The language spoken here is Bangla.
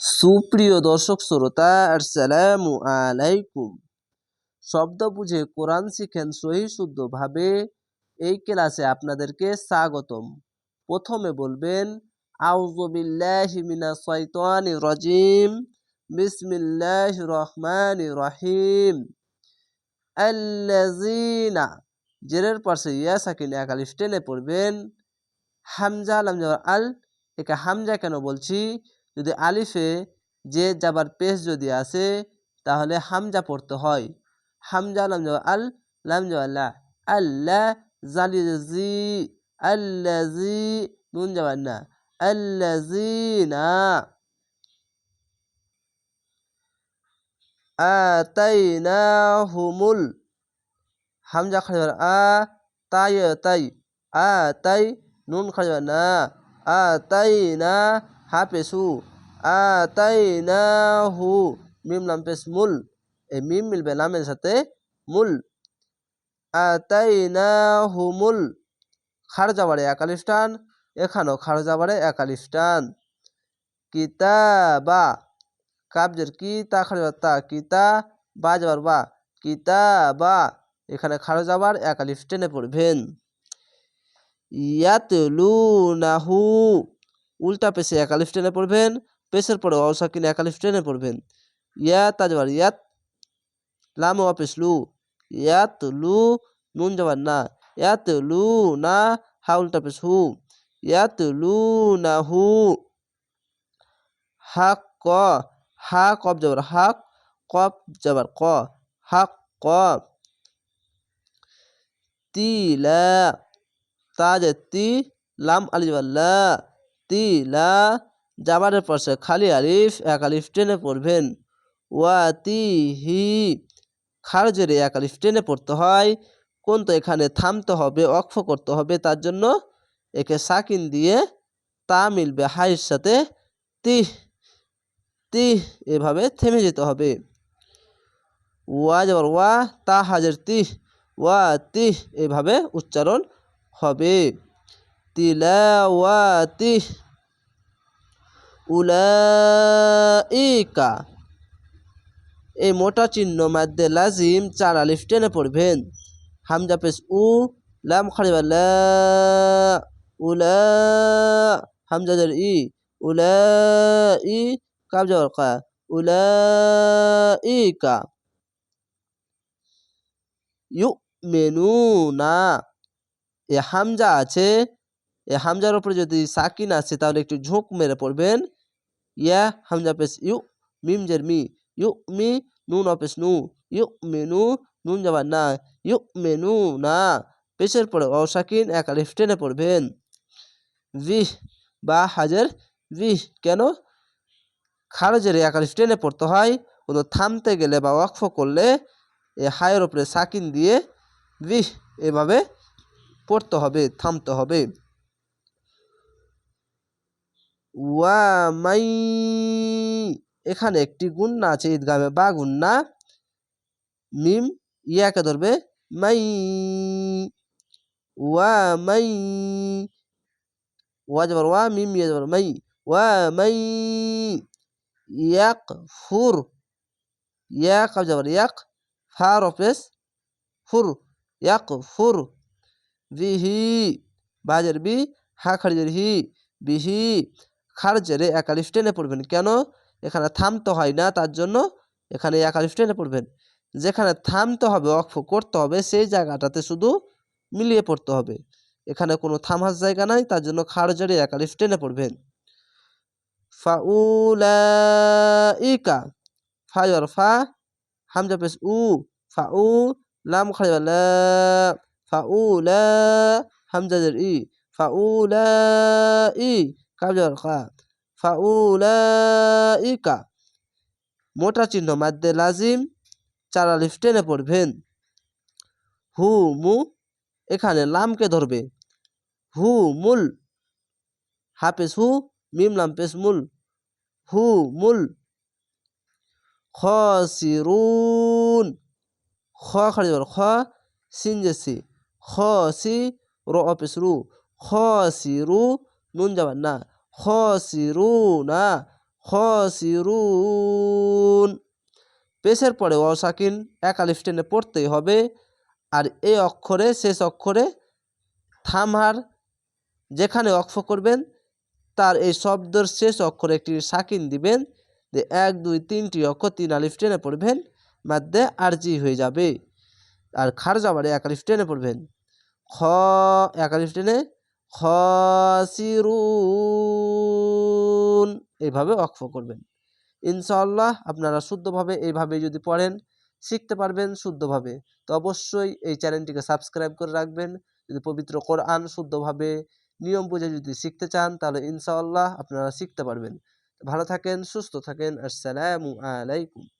সুপ্রিয় দর্শক শ্রোতা, আসসালামু আলাইকুম। শব্দ বুঝে কোরআন শিখেন সহি শুদ্ধভাবে এই ক্লাসে আপনাদেরকে স্বাগতম। প্রথমে বলবেন আউজবিল্লাহি মিনাশ শাইতানির রাজিম, বিসমিল্লাহির রহমানির রহিম। আল্লাযিনা, জেরের পাশে ইয়া সাকিন এক আলিফ পড়বেন। হামজা, লাম যাবার আল, একে হামজা কেন বলছি? যদি আলিফে যে যাবার পেশ যদি আসে, তাহলে হামজা পড়তে হয়। হামজা লাম আল লাম লা। আল্লাহ জালি জি আল্লাজি নুন যাবার না। আল্লাজিনা আতাইনাহুমুল। হামজা খাড়ি আ, তাই তাই। আ তাই নুন খাড়ি না। আ তাই না হাফেসু আ তাই না হু মিম লাম পেস মুল এই মিম মিলবে লামের সাথে মুল আ তাই না হু মুল খার যাবারে একালিস্টান এখানেও খার যাবারে একালিস্টান কিতাবা কাবজের কি তা খাড়ি তা কিতা বা যাবার বা কিতাবা এখানে খাড়ো যাবার একালিফ টেনে পড়বেন ইয়াতলুনাহু উল্টা পেশে একালিফ টেনে পড়বেন, পেশের পরে অসাকিন একালিফ টেনে পড়বেন। ইয়া তাজবার ইয়াত লাম ওয়াপেসলু ইয়াত লু, নুন যাবার না। ইয়াত লু, না, হা উল্টা পেশ, হু। ইয়াত লু, না, হু। হাক ক, হা কব যাবার হাক কব যাবার ক হাক ক। তিলা তাজে তি লাম আলিবাল্লা তিলা জাবারের পাশে খালি আলিফ, এক আলিফ টেনে পড়বেন। ওয়া তি হি খারজেরে এক আলিফ টেনে পড়তে হয়। কোন তো এখানে থামতে হবে অক্ষ করতে হবে, তার জন্য একে সাকিন দিয়ে তা মিলবে হাইয়ের সাথে তি তি এভাবে থেমে যেতে হবে। ওয়া যাবার ওয়া, তা হাজার তি ওয়া তি এভাবে উচ্চারণ হবে। তিলাওয়াতি উলাইকা এই মোটা চিহ্ন মাধ্যে লাজিম চার আলিফ টেনে পড়বেন। হামজা পেস উ, লাম খাড়িবা লা, উলা হামজাদের ই উলা ই কাব যাওয়ার কা উলা ইকা ইউ মেনু না এ হামজা আছে হামজার উপরে যদি সাকিন আছে, তাহলে একটু ঝোঁক মেরে পড়বেন। ইয়া হামজা পেস ইউ মিম জের মি, ইউ মি নুন অপেস নু, ইউ মেনু নুন যাবার না, ইউ মেনু না পেশের পরে অসাকিন এক আলিফ টেনে পড়বেন। ভিহ বা হাজার ভিহ কেন? খারজের এক আলিফ টেনে পড়তে হয়, কোনো থামতে গেলে বা ওয়াকফ করলে এ হায়ের ওপরে সাকিন দিয়ে ভিহ এভাবে পড়তে হবে, থামতে হবে। ওয়ামাই এখানে একটি গুন্না আছে ঈদগামে বা গুন্না মিম ইয়াকে ধরবে? মাই ওয়ামাই ওয়া যাবার, ওয়া, মিম, ইয়া যাবার, মাই ওয়ামাই ইয়াক ফুর, ইয়াক যাবার, ইয়াক ফার অফেস ফুর, ইয়াক ফুর, বিহি, বাজের বি, হা খারিজের হি, বিহি খারজেরে একালিফ টেনে পড়বেন। কেন? এখানে থামতে হয় না, তার জন্য এখানে একালিফ টেনে পড়বেন। যেখানে থামতে হবে অক্ষ করতে হবে, সেই জায়গাটাতে শুধু মিলিয়ে পড়তে হবে। এখানে কোনো থামার জায়গা নাই, তার জন্য খার খারজেরে একালিফ টেনে পড়বেন। ফাউলাইকা ফায়র ফা, হামজা পেস উ, ফা উ, লাম খালিবা লা ফাউলা হামজাদের ই ফাউলাই কাবজার খা ফাউলাইকা। মোটা চিহ্ন, মাদ্দে লাজিম। চার আলিফ টেনে পড়বেন। হু মু এখানে লামকে ধরবে। হু মুল। হাফেজ হু, মিম লাম পেস মুল। হু মুল। খসিরুন। খ খাড়ি খ, সিনজেসি। খসি র অপেস রু। খসিরু নুন যাবার না। খসিরু না খসিরুন। পেশের পরে অসাকিন এক আলিফ টেনে পড়তেই হবে। আর এই অক্ষরে, শেষ অক্ষরে থামহার, যেখানে অক্ষ করবেন, তার এই শব্দের শেষ অক্ষরে একটি সাকিন দিবেন। যে এক, দুই তিনটি অক্ষর তিন আলিফ টেনে পড়বেন মাধ্যে আরজি হয়ে যাবে। আর খার বাড়ে এক আলিফ টেনে পড়বেন। খ, এক আলিফ টেনে খসিরুন। এইভাবে অক্ষ করবেন। ইনশাআল্লাহ আপনারা শুদ্ধভাবে এইভাবে যদি পড়েন, শিখতে পারবেন শুদ্ধভাবে। তো অবশ্যই এই চ্যানেলটিকে সাবস্ক্রাইব করে রাখবেন। যদি পবিত্র কোরআন শুদ্ধভাবে নিয়ম বুঝে যদি শিখতে চান, তাহলে ইনশাআল্লাহ আপনারা শিখতে পারবেন। ভালো থাকেন, সুস্থ থাকেন। আসসালামু আলাইকুম।